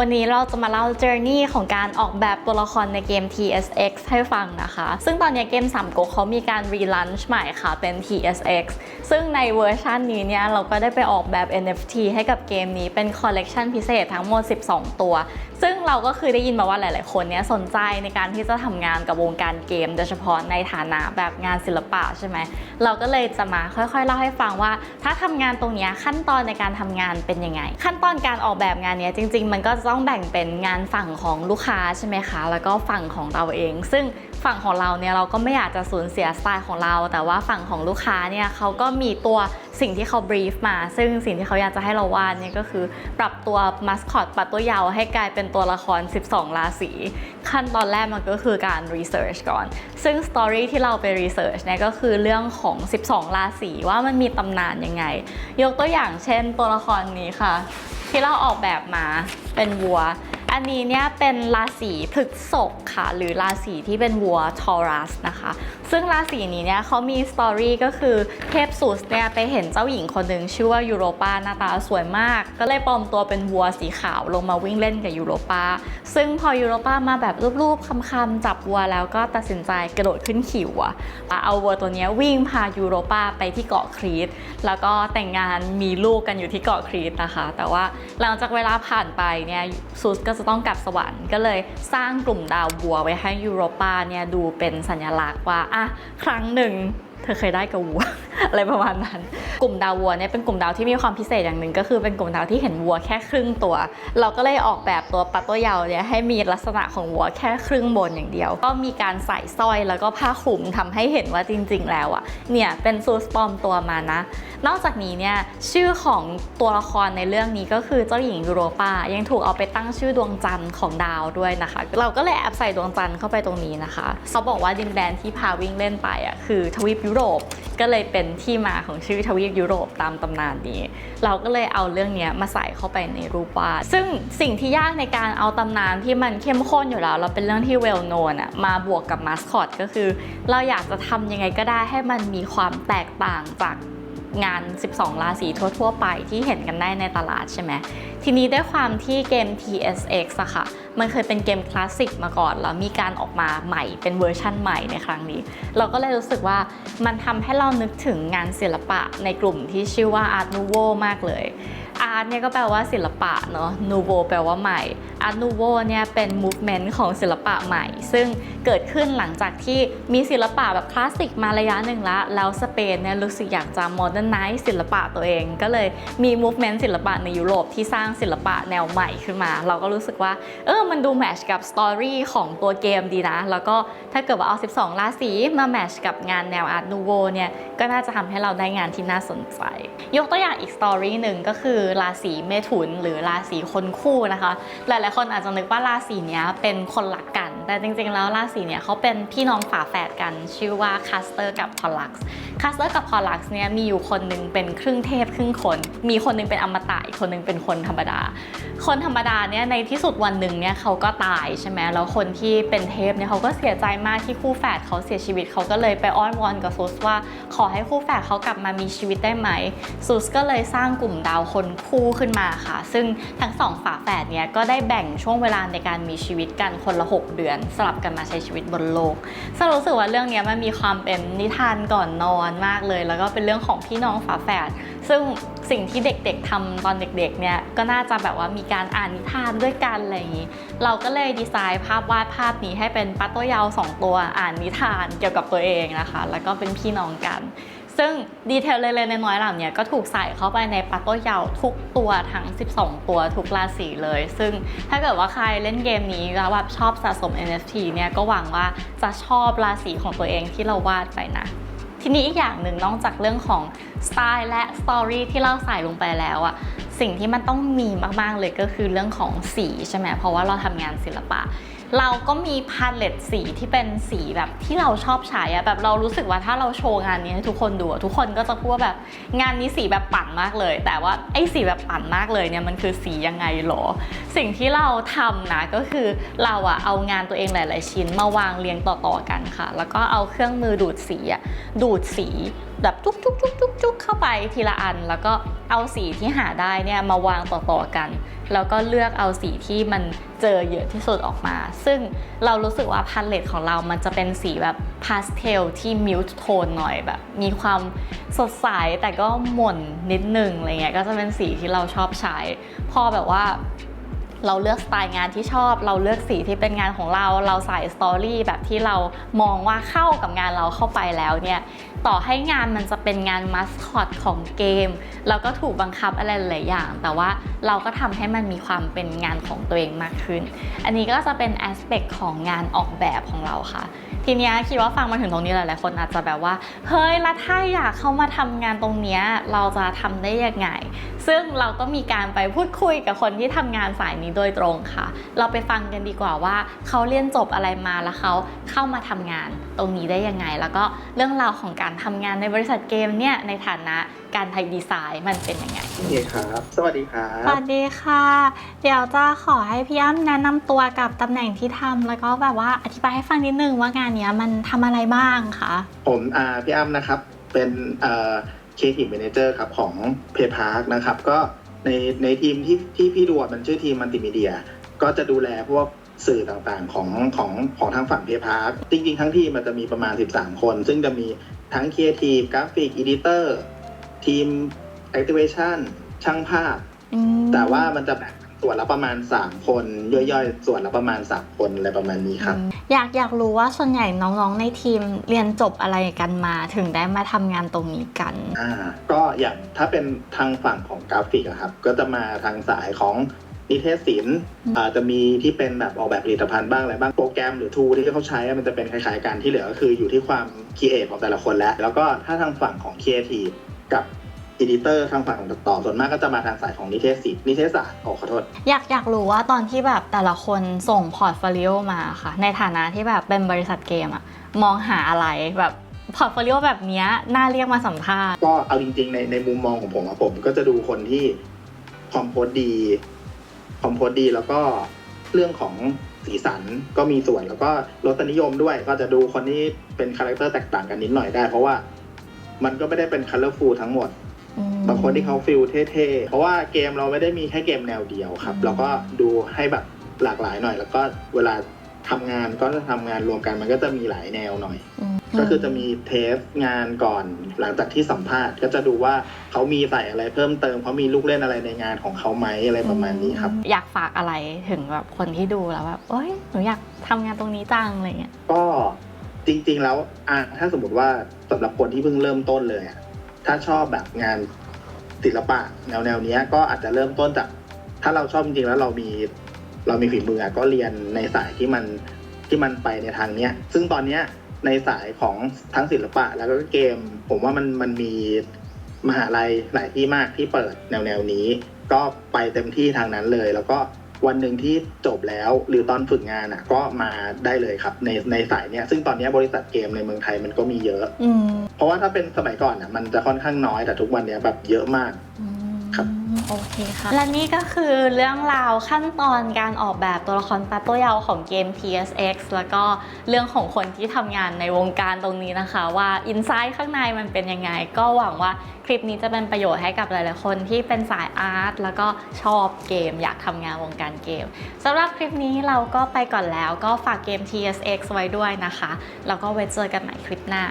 วันนี้เราจะมาเล่า journey ของการออกแบบตัวละครในเกม TSX ให้ฟังนะคะ ซึ่งตอนนี้เกมสามก๊กเขามีการ relaunch ใหม่ค่ะเป็น TSX ซึ่งในเวอร์ชันนี้เนี่ยเราก็ได้ไปออกแบบ NFT ให้กับเกมนี้เป็นคอลเลกชันพิเศษทั้งหมด 12 ตัว ซึ่งเราก็คือได้ยินมาว่าหลาย ๆ คนเนี่ยสนใจในการที่จะทำงานกับวงการเกม โดยเฉพาะในฐานะแบบงานศิลปะใช่ไหม เราก็เลยจะมาค่อย ๆ เล่าให้ฟังว่า ถ้าทำงานตรงนี้ขั้นตอนในการทำงานเป็นยังไง ขั้นตอนการออกแบบงานเนี้ยจริง ๆ มันก็ต้องแบ่งเป็นงานฝั่งของลูกค้าใช่ไหมคะ แล้วก็ฝั่งของเราเอง ซึ่งฝั่งของเราเนี่ยเราก็ไม่อยากจะสูญเสียสไตล์ของเรา แต่ว่าฝั่งของลูกค้าเนี่ยเขาก็มีตัวสิ่งที่เขาบรีฟมา ซึ่งสิ่งที่เขาอยากจะให้เราวาดเนี่ยก็คือ ปรับตัวมัสคอตปรับตัวยาวให้กลายเป็นตัวละคร 12 ราศีขั้นตอนแรกมันก็คือการรีเสิร์ชก่อน ซึ่งสตอรี่ที่เราไปรีเสิร์ชเนี่ยก็คือเรื่องของ 12 ราศีว่ามันมีตำนานยังไง ยกตัวอย่างเช่นตัวละครนี้ค่ะ ที่เราออกแบบมาเป็นวัว อันนี้เนี่ยเป็นราศีพฤษภค่ะ หรือราศีที่เป็นวัวทอรัสนะคะซึ่งราศีนี้เนี่ยเขามีสตอรี่ก็คือเทพซูสเนี่ยไปเห็นเจ้าหญิงคนหนึ่งชื่อว่ายูโรปาหน้าตาสวยมาก ก็เลยปลอมตัวเป็นวัวสีขาวลงมาวิ่งเล่นกับยูโรปาซึ่งพอยูโรปามาแบบรูปๆคำๆจับวัวแล้วก็ตัดสินใจกระโดดขึ้นขี่วัวเอาวัวตัวเนี้ยวิ่งพายูโรปาไปที่เกาะครีตแล้วก็แต่งงานมีลูกกันอยู่ที่เกาะครีตนะคะ แต่ว่าหลังจากเวลาผ่านไปเนี่ยซูสก็จะต้องกลับสวรรค์ก็เลยสร้างกลุ่มดาวบัวไว้ให้ยูโรปาเนี่ยดูเป็นสัญลักษณ์ว่าอะครั้งหนึ่ง เธอเคยได้กับวัว อะไรประมาณนั้น กลุ่มดาววัวเนี่ยเป็นกลุ่มดาวที่มีความพิเศษอย่างหนึ่งก็คือเป็นกลุ่มดาวที่เห็นวัวแค่ครึ่งตัว เราก็เลยออกแบบตัวปัตโตเยาวเนี่ยให้มีลักษณะของวัวแค่ครึ่งบนอย่างเดียว ก็มีการใส่สร้อยแล้วก็ผ้าคลุมทำให้เห็นว่าจริง ๆ แล้วอะเนี่ยเป็นซูสปอมตัวมานะ นอกจากนี้เนี่ยชื่อของตัวละครในเรื่องนี้ก็คือเจ้าหญิงยูโรปายังถูกเอาไปตั้งชื่อดวงจันทร์ของดาวด้วยนะคะ เราก็เลยแอบใส่ดวงจันทร์เข้าไปตรงนี้นะคะเขาบอกว่าดินแดนที่พาวิ่งเล่นไปอะคือทวีปยุโรป ก็เลยเป็นที่มาของชื่อทวีปยุโรปตามตำนานนี้ เราก็เลยเอาเรื่องนี้มาใส่เข้าไปในรูปวาด ซึ่งสิ่งที่ยากในการเอาตำนานที่มันเข้มข้นอยู่แล้ว เราเป็นเรื่องที่ well known อะมาบวกกับมาสคอตก็คือ เราอยากจะทำยังไงก็ได้ให้มันมีความแตกต่างจากงาน 12 ราศีทั่ว ๆ ไปที่เห็นกันได้ในตลาดใช่ไหม ทีนี้ด้วยความที่เกม TSX อะค่ะ มันเคยเป็นเกมคลาสสิกมาก่อน แล้วมีการออกมาใหม่เป็นเวอร์ชั่นใหม่ในครั้งนี้ เราก็เลยรู้สึกว่ามันทำให้เรานึกถึงงานศิลปะในกลุ่มที่ชื่อว่า Art Nouveau มากเลย อาร์ตเนี่ยก็แปลว่าศิลปะเนาะ nouveau แปลว่าใหม่ art nouveau เนี่ยเป็น movement ของศิลปะใหม่ ซึ่งเกิดขึ้นหลังจากที่มีศิลปะแบบคลาสสิกมาระยะหนึ่งละแล้วสเปนเนี่ยรู้สึกอยากจะ modernize ศิลปะตัวเอง ก็เลยมี movement ศิลปะในยุโรปที่สร้างศิลปะแนวใหม่ขึ้นมา เราก็รู้สึกว่า เออมันดูแมชกับสตอรี่ของตัวเกมดีนะ แล้วก็ถ้าเกิดว่าเอา 12 ราศีมาแมชกับงานแนว art nouveau เนี่ยก็น่าจะทำให้เราได้งานที่น่าสนใจ ยกตัวอย่างอีกสตอรี่หนึ่งก็คือราศีเมถุนหรือราศีคนคู่นะคะ หลายๆคนอาจจะนึกว่าราศีนี้เป็นคนรักกัน แต่จริงๆแล้วราศีเนี้ยเขาเป็นพี่น้องฝาแฝดกันชื่อว่าคาสเตอร์กับพอลลักซ์ คาสเตอร์กับพอลลักซ์เนี่ยมีอยู่คนหนึ่งเป็นครึ่งเทพครึ่งคน มีคนหนึงเป็นอมตะอีกคนหนึงเป็นคนธรรมดา คนธรรมดาเนี่ยในที่สุดวันหนึ่งเนี่ยเขาก็ตายใช่ไหมแล้วคนที่เป็นเทพเนี่ยเขาก็เสียใจมากที่คู่แฝดเขาเสียชีวิตเขาก็เลยไปอ้อนวอนกับซูสว่า ขอให้คู่แฝดเขากลับมามีชีวิตได้ไหมซูสก็เลยสร้างกลุ่มดาวคนคู่ขึ้นมาค่ะ ซึ่งทั้งสองฝาแฝดเนี่ยก็ได้แบ่งช่วงเวลาในการมีชีวิตกันคนละ 6 เดือน สลับกันมาใช้ชีวิตบนโลกสรุปรู้สึกว่าเรื่องนี้มันมีความเป็นนิทานก่อนนอนมากเลย แล้วก็เป็นเรื่องของพี่น้องฝาแฝดซึ่งสิ่งที่เด็กๆทำตอนเด็กๆเนี่ยก็น่าจะแบบว่ามีการอ่านนิทานด้วยกันอะไรอย่างนี้ เราก็เลยดีไซน์ภาพวาดภาพนี้ให้เป็นปัตโตยาวสองตัวอ่านนิทานเกี่ยวกับตัวเองนะคะ แล้วก็เป็นพี่น้องกัน ซึ่งดีเทลเล็กๆน้อยๆเหล่านี้ก็ถูกใส่เข้าไปในปัตโตยาวทุกตัวทั้ง 12 ตัวทุกราศีเลย ซึ่งถ้าเกิดว่าใครเล่นเกมนี้แล้วแบบชอบสะสม NFT เนี่ยก็หวังว่าจะชอบราศีของตัวเองที่เราวาดไปนะ ทีนี้อีกอย่างหนึ่งนอกจากเรื่องของสไตล์และสตอรี่ที่เราใส่ลงไปแล้วอะสิ่งที่มันต้องมีมากๆเลยก็คือเรื่องของสีใช่ไหมเพราะว่าเราทำงานศิลปะ เราก็มีพาเลตสีที่เป็นสีแบบที่เราชอบใช้อะแบบเรารู้สึกว่าถ้าเราโชว์งานนี้ให้ทุกคนดูทุกคนก็จะพูดแบบงานนี้สีแบบปั่นมากเลย แต่ว่าไอ้สีแบบปั่นมากเลยเนี่ยมันคือสียังไงหรอ สิ่งที่เราทำนะก็คือเราอะเอางานตัวเองหลาย ๆ ชิ้นมาวางเรียงต่อ ๆ กันค่ะ แล้วก็เอาเครื่องมือดูดสีอะดูดสี แบบจุกจุกจุกจุกจุกเข้าไปทีละอัน แล้วก็เอาสีที่หาได้เนี่ยมาวางต่อๆกัน แล้วก็เลือกเอาสีที่มันเจอเยอะที่สุดออกมา ซึ่งเรารู้สึกว่าพาเลตของเรามันจะเป็นสีแบบพาสเทลที่มิวส์โทนหน่อยแบบ มีความสดใสแต่ก็หม่นนิดนึงอะไรเงี้ยก็จะเป็นสีที่เราชอบใช้ พอแบบว่าเราเลือกสไตล์งานที่ชอบ เราเลือกสีที่เป็นงานของเรา เราใส่สตอรี่แบบที่เรามองว่าเข้ากับงานเราเข้าไปแล้วเนี่ย ต่อให้งานมันจะเป็นงานมัสคอตของเกม เราก็ถูกบังคับอะไรหลายอย่าง แต่ว่าเราก็ทำให้มันมีความเป็นงานของตัวเองมากขึ้น อันนี้ก็จะเป็นแอสเปคของงานออกแบบของเราค่ะ ทีนี้คิดว่าฟังมาถึงตรงนี้หลายๆคนอาจจะแบบว่า เฮ้ยแล้วถ้าอยากเข้ามาทำงานตรงนี้เราจะทำได้ยังไง ซึ่งเราก็มีการไปพูดคุยกับคนที่ทำงานสายนี้โดยตรงค่ะ เราไปฟังกันดีกว่าว่าเขาเรียนจบอะไรมาแล้วเขาเข้ามาทำงานตรงนี้ได้ยังไง แล้วก็เรื่องราวของการทำงานในบริษัทเกมเนี่ยในฐานะการไทยดีไซน์มันเป็นยังไงโอเคครับ สวัสดีครัสบวัสดีค่ะ เดี๋ยวจะขอให้พี่อ้ำแนะนำตัวกับตำแหน่งที่ทำแล้วก็แบบว่าอธิบายให้ฟังนิดนึงว่างานเนี้ยมันทำอะไรบ้างคะผมอ่าพี่อ้ำนะครับ เป็นเอ่อ Creative Manager ครับของ p a y Park นะครับ ก็ในในทีมที่ที่พี่ดูอะมันชื่อทีมมัลติมีเดีย ก็จะดูแลพวก สื่อต่างๆของของของทางฝั่ง p a y Park จริงๆ ทั้งทีมมันจะมีประมาณ 13 คน ซึ่งจะมีทั้ง Creative Graphic Editor ทีม Activation ช่างภาพอืมแต่ว่ามันจะแบ่งส่วนละประมาณ 3 คน ย่อยๆ ส่วนละประมาณ 3 คนอะไรประมาณนี้ครับอืมอยากอยากรู้ว่าส่วนใหญ่น้องๆในทีมเรียนจบอะไรกันมาถึงได้มาทำงานตรงนี้กันอ่าก็อย่างถ้าเป็นทางฝั่งของกราฟิกอะครับ ก็จะมาทางสายของ นิเทศศิลป์อืมอาจจะมีที่เป็นแบบออกแบบผลิตภัณฑ์บ้างอะไรบ้างโปรแกรมหรือทูที่เขาใช้อะมันจะเป็นคล้ายๆกันที่เหลือก็คืออยู่ที่ความคิดเอทของแต่ละคนแล้ว แล้วก็ถ้าทางฝั่งของครีเอทีฟกับอีดิเตอร์ทางฝั่งของตัดต่อส่วนมากก็จะมาทางสายของนิเทศศิลป์นิเทศศาสตร์โอ้ขอโทษ อยากอยากรู้ว่าตอนที่แบบแต่ละคนส่งพอร์ตโฟลิโอมาค่ะ ในฐานะที่แบบเป็นบริษัทเกมอะมองหาอะไรแบบพอร์ตโฟลิโอแบบเนี้ยน่าเรียกมาสัมภาษณ์ ก็เอาจริงๆ ในในมุมมองของผมอะผมก็จะดูคนที่คอมโพสดีค อมโพสดี แล้วก็เรื่องของสีสันก็มีส่วนแล้วก็รสนิยมด้วย ก็จะดูคนที่เป็นคาแรคเตอร์แตกต่างกันนิดหน่อยได้ เพราะว่ามันก็ไม่ได้เป็นคัลเลอร์ฟูลทั้งหมดอืมบางคนที่เขาฟิลเท่ๆ เพราะว่าเกมเราไม่ได้มีแค่เกมแนวเดียวครับอืมเราก็ดูให้แบบหลากหลายหน่อย แล้วก็เวลา ทำงานก็จะทำงานรวมกันมันก็จะมีหลายแนวหน่อยมก็คือจะมีเทสงานก่อนหลังจากที่สัมภาษณ์ ก็จะดูว่าเขามีใส่อะไรเพิ่มเติมเขามีลูกเล่นอะไรในงานของเขาไหมอะไรประมาณนี้ครับ อยากฝากอะไรถึงแบบคนที่ดูแล้วแบบเอ้ยหนูอยากทำงานตรงนี้จังอะไรเงี้ยก็จริง ๆ แล้วอะถ้าสมมติว่าสำหรับคนที่เพิ่งเริ่มต้นเลยอะถ้าชอบแบบงานศิลปะแนวแนวๆเนี้ยก็อาจจะเริ่มต้นจาก ถ้าเราชอบจริงๆแล้วเรามี เรามีฝีมืออะก็เรียนในสายที่มันที่มันไปในทางเนี้ย ซึ่งตอนเนี้ยในสายของทั้งศิลปะแล้วก็เกม ผมว่ามันมันมีมหาลัยหลายที่มากที่เปิดแนวแนวๆนี้ ก็ไปเต็มที่ทางนั้นเลย แล้วก็วันหนึ่งที่จบแล้วหรือตอนฝึกงานอะ ก็มาได้เลยครับในในสายเนี้ยซึ่งตอนเนี้ยบริษัทเกมในเมืองไทยมันก็มีเยอะอืมเพราะว่าถ้าเป็นสมัยก่อนอะมันจะค่อนข้างน้อยแต่ทุกวันเนี้ยแบบเยอะมากอืมครับ โอเคค่ะ และนี่ก็คือเรื่องราวขั้นตอนการออกแบบตัวละครแปโตยาวของเกม PSX แล้วก็เรื่องของคนที่ทำงานในวงการตรงนี้นะคะ ว่าอินไซต์ข้างในมันเป็นยังไง ก็หวังว่าคลิปนี้จะเป็นประโยชน์ให้กับหลายๆคนที่เป็นสายอาร์ตแล้วก็ชอบเกม อยากทำงานวงการเกมสำหรับคลิปนี้เราก็ไปก่อนแล้วก็ฝากเกม TSX ไว้ด้วยนะคะ แล้วก็ไว้เจอกันใหม่คลิปหน้า